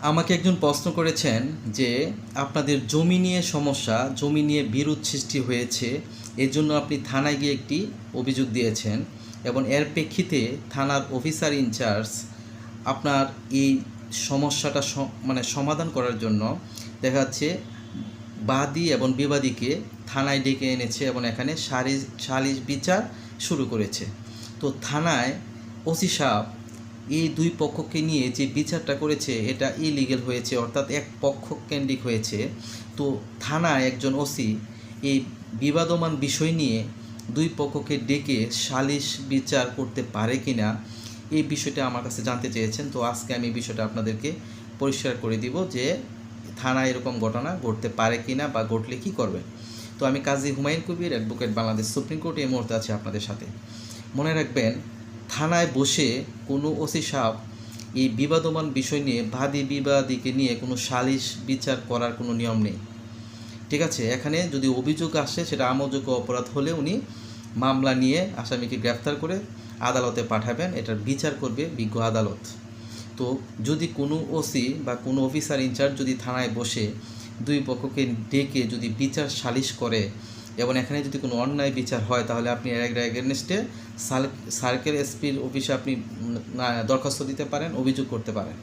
আমাকে একজন প্রশ্ন করেছেন যে আপনাদের জমি নিয়ে সমস্যা, জমি নিয়ে বিরোধ সৃষ্টি হয়েছে এর জন্য আপনি থানায় গিয়ে একটি অভিযোগ দিয়েছেন এবং এর প্রেক্ষিতে থানার অফিসার ইনচার্জ আপনার এই সমস্যাটা মানে সমাধান করার জন্য দেখা যাচ্ছে বাদী এবং বিবাদীকে থানায় ডেকে এনেছে এবং এখানে সালিশ সালিশ বিচার শুরু করেছে। তো থানায় ওসি সাহেব এই দুই পক্ষকে নিয়ে যে বিচারটা করেছে, এটা ইলিগেল হয়েছে, অর্থাৎ এক পক্ষ কেন্দ্রিক হয়েছে। তো থানায় একজন ওসি এই বিবাদমান বিষয় নিয়ে দুই পক্ষকে ডেকে সালিশ বিচার করতে পারে কি না এই বিষয়টা আমার কাছে জানতে চেয়েছেন। তো আজকে আমি বিষয়টা আপনাদেরকে পরিষ্কার করে দিব যে থানায় এরকম ঘটনা ঘটতে পারে কি না বা ঘটলে কি করবে। তো আমি কাজী হুমায়ুন কবির অ্যাডভোকেট বাংলাদেশ সুপ্রিম কোর্টে এই মুহূর্তে আছে আপনাদের সাথে। মনে রাখবেন থানায় বসে কোনো ওসি সাহেব এই বিবাদমান বিষয় নিয়ে, বাদী বিবাদীকে নিয়ে কোনো সালিশ বিচার করার কোনো নিয়ম নেই। ঠিক আছে? এখানে যদি অভিযোগ আসে, সেটা আমযোগ্য অপরাধ হলে উনি মামলা নিয়ে আসামিকে গ্রেফতার করে আদালতে পাঠাবেন। এটার বিচার করবে বিজ্ঞ আদালত। তো যদি কোনো ওসি বা কোনো অফিসার ইনচার্জ যদি থানায় বসে দুই পক্ষকে ডেকে যদি বিচার সালিশ করে এবং এখানে যদি কোনো অন্যায় বিচার হয়, তাহলে আপনি এগেনস্টে সার্কেল এসপির অফিসে আপনি দরখাস্ত দিতে পারেন, অভিযোগ করতে পারেন।